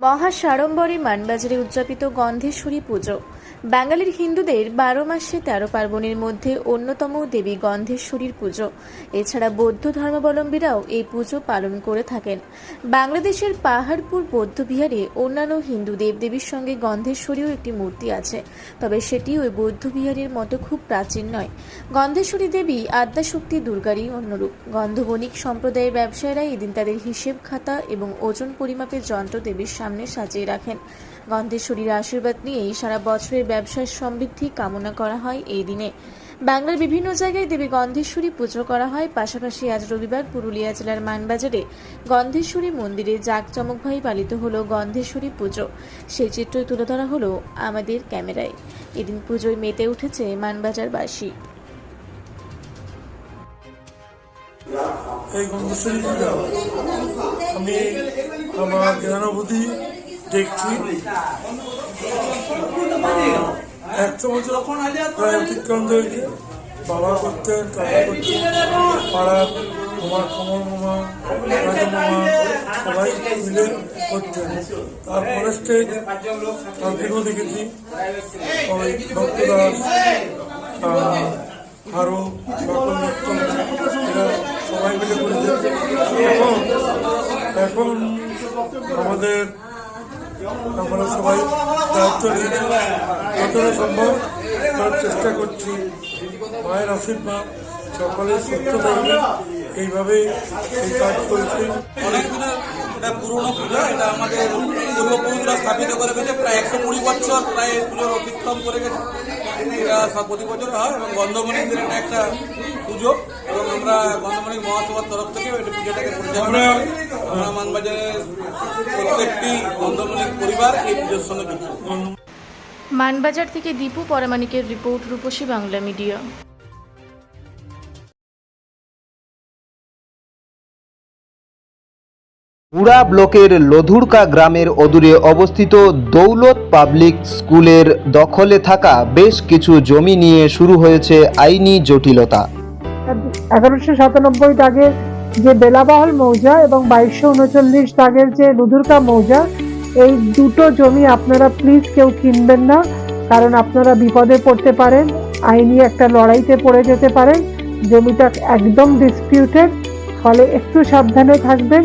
মহাসাড়ম্বরে মানবাজারে উদযাপিত গন্ধেশ্বরী পুজো। বাঙালির হিন্দুদের বারো মাসে তেরো পার্বণের মধ্যে অন্যতম দেবী গন্ধেশ্বরীর পুজো। এছাড়া বৌদ্ধ ধর্মাবলম্বীরাও এই পুজো পালন করে থাকেন। বাংলাদেশের পাহাড়পুর, বৌদ্ধবিহারে অন্যান্য হিন্দু দেবদেবীর সঙ্গে গন্ধেশ্বরীও একটি মূর্তি আছে। তবে সেটি ওই বৌদ্ধবিহারের মতো খুব প্রাচীন নয়। গন্ধেশ্বরী দেবী আদ্যাশক্তি দুর্গারই অন্যরূপ গন্ধবণিক সম্প্রদায়ের ব্যবসায়ীরা এদিন তাদের হিসেব খাতা এবং ওজন পরিমাপের যন্ত্র দেবীর সামনে সাজিয়ে রাখেন। গন্ধেশ্বরীর আশীর্বাদ নিয়েই সারা বছরের ব্যবসার সমৃদ্ধি কামনা করা হয় এই দিনে। বাংলার বিভিন্ন জায়গায় দেবী গন্ধেশ্বরী পুজো করা হয়। পাশাপাশি আজ রবিবার পুরুলিয়া জেলার মানবাজারে গন্ধেশ্বরী মন্দিরে জাঁকজমকভাবে পালিত হলো গন্ধেশ্বরী পুজো। সেই চিত্রই তুলে ধরা হলো আমাদের ক্যামেরায়। এদিন পুজোয় মেতে উঠেছে মানবাজারবাসী। এই গন্ধেশ্বরী পূজা আমি আমার জ্ঞানবুদ্ধি দেখছি। একশো বছর প্রায় অতিক্রান্ত হয়েছে বাবা করতেন কাকা করতেন পাড়ার আমার কমল মামা রাজু মামা সবাই মিলে করতেন তারপরে স্টেজ তাদেরও দেখেছি ওই ভক্তদাস আহ, আরও সকল এরা সবাই মিলে করেছে এখন এখন আমাদের আমরা সবাই দায়িত্ব নিয়েছি যতটা সম্ভব তার চেষ্টা করছি। মায়ের আশীর্বাদ সকলের সুস্থ থাকবে এইভাবে এই কাজ চলছে অনেক এটা পুরনো পূজা এটা আমাদের পূর্বপুরুষরা স্থাপিত করে গেছে প্রায় একশো কুড়ি বছর প্রায় পুজোর অতিক্রম করে গেছে। এটা প্রতি বছর হয় এবং গন্ধমণিদের এটা একটা পুজো এবং আমরা গন্ধমণি মহাসভার তরফ থেকে এই পুজোটাকে পরিচালনা করি আমরা প্রত্যেকটি গন্ধমণি পরিবার এই পুজোর সঙ্গে যুক্ত। মানবাজার থেকে দীপু পরামানিকের রিপোর্ট রূপসী বাংলা মিডিয়া। পুরা ব্লকের লধুরকা গ্রামের অদূরে অবস্থিত দৌলত পাবলিক স্কুলের দখলে থাকা বেশ কিছু জমি নিয়ে শুরু হয়েছে আইনি জটিলতা। এগারোশো সাতানব্বই দাগের যে বেলাবাহল মৌজা এবং বাইশশো উনচল্লিশ দাগের যে লুধুরকা মৌজা, এই দুটো জমি আপনারা প্লিজ কেউ কিনবেন না, কারণ আপনারা বিপদে পড়তে পারেন, আইনি একটা লড়াইতে পড়ে যেতে পারেন, জমিটা একদম ডিসপিউটেড ফলে একটু সাবধানে থাকবেন।